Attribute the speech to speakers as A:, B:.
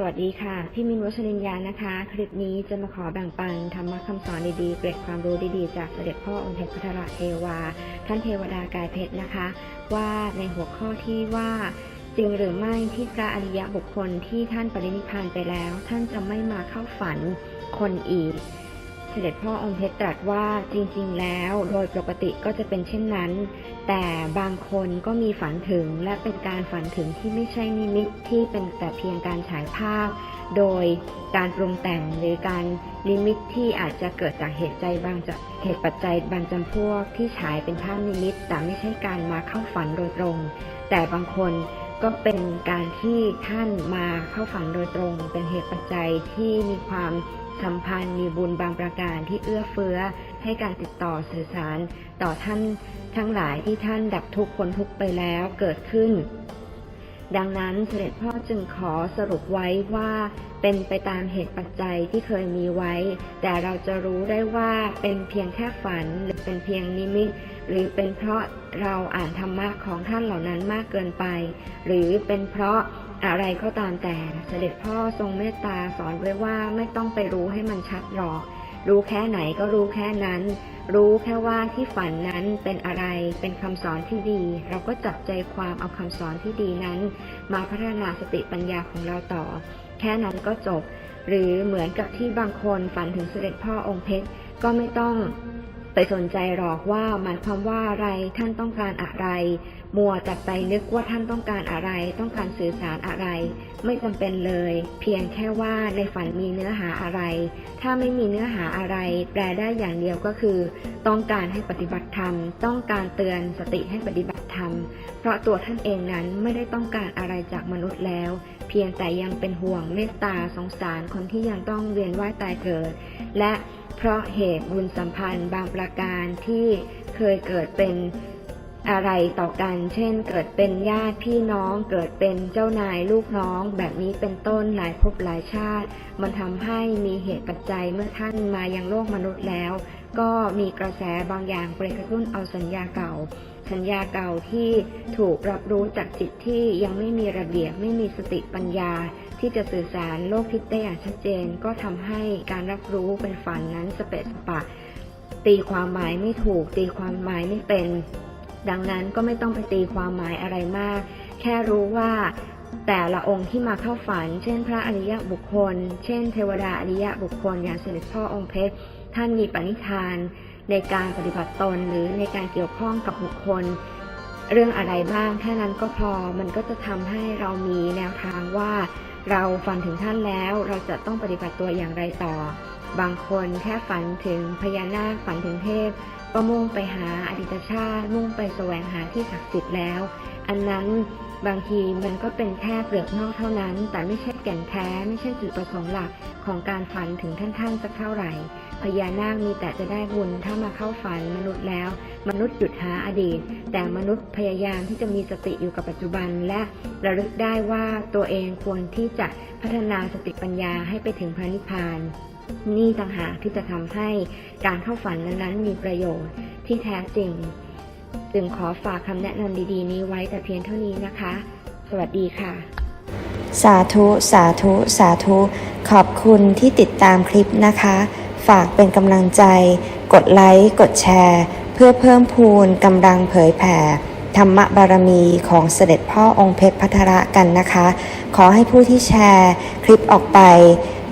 A: สวัสดีค่ะ พี่มินวัชรินยานะคะ คลิปนี้จะมาขอแบ่งปันธรรมะคำสอนดีๆ เกร็ดความรู้ดีๆ จากเสด็จพ่อองค์เทพพัทธรเทวา ท่านเทวดากายเพชรนะคะ ว่าในหัวข้อที่ว่าจริงหรือไม่ที่พระอริยะบุคคลที่ท่านปรินิพพานไปแล้ว ท่านจะไม่มาเข้าฝันคนอีก เสด็จพ่อองค์เพชรตรัสว่าจริง ๆ แล้วโดยปกติก็จะเป็นเช่นนั้น แต่บางคนก็มีฝันถึงและเป็นการฝันถึงที่ไม่ใช่นิมิตที่เป็นแต่เพียงการฉายภาพ โดยการปรุงแต่งหรือการลิมิตที่อาจจะเกิดจากเหตุใจบางจะเหตุปัจจัยบางจำพวกที่ฉายเป็นภาพนิมิต แต่ไม่ใช่การมาเข้าฝันโดยตรง แต่บางคนก็เป็นการที่ท่านมาเข้าฝันโดยตรง เป็นเหตุปัจจัยที่มีความ สัมพันธ์มีบุญบางประการที่เอื้อเฟื้อ ให้การติดต่อสื่อสารต่อท่านทั้งหลายที่ท่านดับทุกข์พ้นทุกข์ไปแล้วเกิดขึ้น ดังนั้นเสด็จพ่อจึงขอสรุปไว้ว่าเป็นไปตามเหตุปัจจัยที่เคยมีไว้ แต่เราจะรู้ได้ว่าเป็นเพียงแค่ฝันหรือเป็นเพียงนิมิต หรือเป็นเพราะเราอ่านธรรมะของท่านเหล่านั้นมากเกินไป หรือเป็นเพราะ อะไรก็ตามแต่เสด็จพ่อทรงเมตตาสอนไว้ว่าไม่ต้องไปรู้ให้มันชัดหรอก รู้แค่ไหนก็รู้แค่นั้น รู้แค่ว่าที่ฝันนั้นเป็นอะไรเป็นคำสอนที่ดี เราก็จับใจความเอาคำสอนที่ดีนั้น มาพัฒนาสติปัญญาของเราต่อ แค่นั้นก็จบ หรือเหมือนกับที่บางคนฝันถึงเสด็จพ่อองค์เพชรก็ไม่ต้อง ไปสนใจหรอกว่าหมายความว่าอะไรท่านต้องการอะไร มัวแต่ไปนึกว่าท่านต้องการอะไร ต้องการสื่อสารอะไร ไม่จำเป็นเลย เพียงแค่ว่าในฝันมีเนื้อหาอะไร ถ้าไม่มีเนื้อหาอะไร แปลได้อย่างเดียวก็คือ ต้องการให้ปฏิบัติธรรม ต้องการเตือนสติให้ปฏิบัติธรรม เพราะตัวท่านเองนั้นไม่ได้ต้องการอะไรจากมนุษย์แล้ว เพียงแต่ยังเป็นห่วงเมตตาสงสารคนที่ยังต้องเวียนว่ายตายเกิด และ เพราะเหตุบุญสัมพันธ์บางประการที่เคยเกิดเป็น อะไรต่อกัน เช่น เกิดเป็นญาติพี่น้อง เกิดเป็นเจ้านายลูกน้อง แบบนี้เป็นต้นหลายภพหลายชาติ มันทำให้มีเหตุปัจจัยเมื่อท่านมายังโลกมนุษย์แล้ว ก็มีกระแสบางอย่างไปกระตุ้นเอาสัญญาเก่า สัญญาเก่าที่ถูกรับรู้จากจิตที่ยังไม่มีระเบียบไม่มีสติปัญญา ที่จะสื่อสารโลกทิพย์ได้อย่างชัดเจน ก็ทำให้การรับรู้เป็นฝันนั้นสเปะสปะ ตีความหมายไม่ถูก ตีความหมายไม่เป็น ดังนั้นก็ไม่ต้องไปตีความหมายอะไรมาก แค่รู้ว่าแต่ละองค์ที่มาเข้าฝัน เช่น พระอริยบุคคล เช่น เทวดาอริยบุคคล อย่างเสด็จพ่อองค์เพชร ท่านมีปณิธาน ในการปฏิบัติตนหรือในการเกี่ยวข้องกับบุคคล เรื่องอะไรบ้างแค่นั้นก็พอ มันก็จะทำให้เรามีแนวทางว่า เราฝันถึงท่านแล้ว เราจะต้องปฏิบัติตัวอย่างไรต่อ บางคนแค่ฝันถึงพญานาคฝันถึงเทพ ก็มุ่งไปหาอดีตชาติ มุ่งไปแสวงหาที่ศักดิ์สิทธิ์แล้ว อันนั้นบางทีมันก็เป็นแค่เปลือกนอกเท่านั้น แต่ไม่ใช่แก่นแท้ ไม่ใช่จุดประสงค์หลักของการฝันถึงท่านท่านสักเท่าไหร่พญานาคมีแต่จะได้บุญถ้ามาเข้าฝันมนุษย์แล้ว มนุษย์หยุดหาอดีต แต่มนุษย์พยายามที่จะมีสติอยู่กับปัจจุบันและระลึกได้ว่าตัวเองควรที่จะพัฒนาสติปัญญาให้ไปถึงพระนิพพาน นี่ต่างหากที่จะทำให้การเข้าฝันนั้นๆมีประโยชน์ที่แท้จริง จึงขอฝากคำแนะนำดีๆ นี้ไว้แต่เพียงเท่านี้นะคะ สวัสดีค่ะ
B: สาธุ สาธุ สาธุ ขอบคุณที่ติดตามคลิปนะคะ ฝากเป็นกำลังใจ กดไลค์ กดแชร์ เพื่อเพิ่มพูนกำลังเผยแผ่ ธรรมบารมีของเสด็จพ่อองค์เพชรพัทระกันนะคะ ขอให้ผู้ที่แชร์ คลิปออกไป